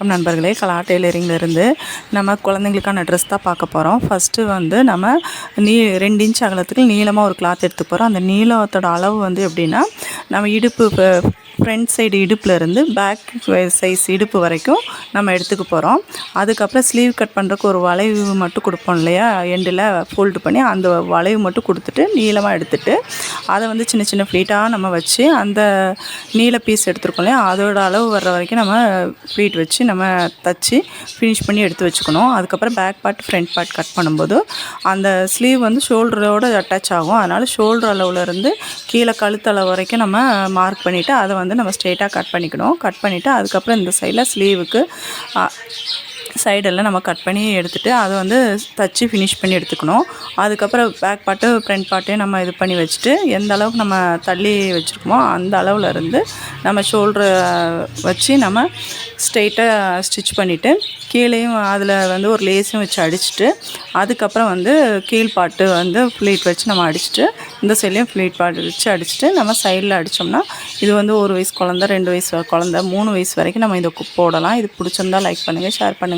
வணக்கம் நண்பர்களே. கலா டெய்லரிங்லேருந்து நம்ம குழந்தைங்களுக்கான ட்ரெஸ் தான் பார்க்க போகிறோம் ஃபஸ்ட்டு வந்து நம்ம நீ ரெண்டு இன்ச் அகலத்துக்கு நீளமாக ஒரு கிளாத் எடுத்து போகிறோம் அந்த நீளத்தோட அளவு வந்து எப்படின்னா நம்ம இடுப்பு ஃப்ரண்ட் சைடு இடுப்புலேருந்து பேக் சைஸ் இடுப்பு வரைக்கும் நம்ம எடுத்துக்க போகிறோம் அதுக்கப்புறம் ஸ்லீவ் கட் பண்ணுறக்கு ஒரு வளைவு மட்டும் கொடுப்போம் இல்லையா? எண்டில் ஃபோல்டு பண்ணி அந்த வளைவு மட்டும் கொடுத்துட்டு நீளமாக எடுத்துட்டு அதை வந்து சின்ன சின்ன ஃப்ளீட்டாக நம்ம வச்சு அந்த நீல பீஸ் எடுத்துருக்கோம் இல்லையா? அதோட அளவு வர்ற வரைக்கும் நம்ம ஃப்ளீட் வச்சு நம்ம தச்சு ஃபினிஷ் பண்ணி எடுத்து வச்சுக்கணும். அதுக்கப்புறம் back part front part cut பண்ணும்போது அந்த ஸ்லீவ் வந்து ஷோல்டரோட அட்டாச் ஆகும். அதனால் ஷோல்டர் அளவுலேருந்து கீழே கழுத்தளவு வரைக்கும் நம்ம மார்க் பண்ணிவிட்டு அதை வந்து நம்ம ஸ்ட்ரெயிட்டாக கட் பண்ணிக்கணும். கட் பண்ணிவிட்டு அதுக்கப்புறம் இந்த சைடில் ஸ்லீவுக்கு சைடெல்லாம் நம்ம கட் பண்ணி எடுத்துகிட்டு அதை வந்து தச்சு ஃபினிஷ் பண்ணி எடுத்துக்கணும். அதுக்கப்புறம் பேக் பாட்டு ஃப்ரண்ட் பாட்டையும் நம்ம இது பண்ணி வச்சுட்டு எந்த அளவுக்கு நம்ம தள்ளி வச்சுருக்கோமோ அந்த அளவில் இருந்து நம்ம ஷோல்ட்ரு வச்சு நம்ம ஸ்ட்ரெயிட்டாக ஸ்டிச் பண்ணிவிட்டு கீழேயும் அதில் வந்து ஒரு லேஸும் வச்சு அடிச்சுட்டு அதுக்கப்புறம் வந்து கீழ் பாட்டு வந்து ஃப்ளீட் வச்சு நம்ம அடிச்சுட்டு இந்த சைட்லேயும் ஃப்ளீட் பாட்டு வச்சு அடிச்சுட்டு நம்ம சைடில் அடித்தோம்னா இது வந்து ஒரு வயசு குழந்த ரெண்டு வயசு குழந்த மூணு வயசு வரைக்கும் நம்ம இதை போடலாம். இது பிடிச்சிருந்தா லைக் பண்ணுங்கள் ஷேர் பண்ணுங்கள்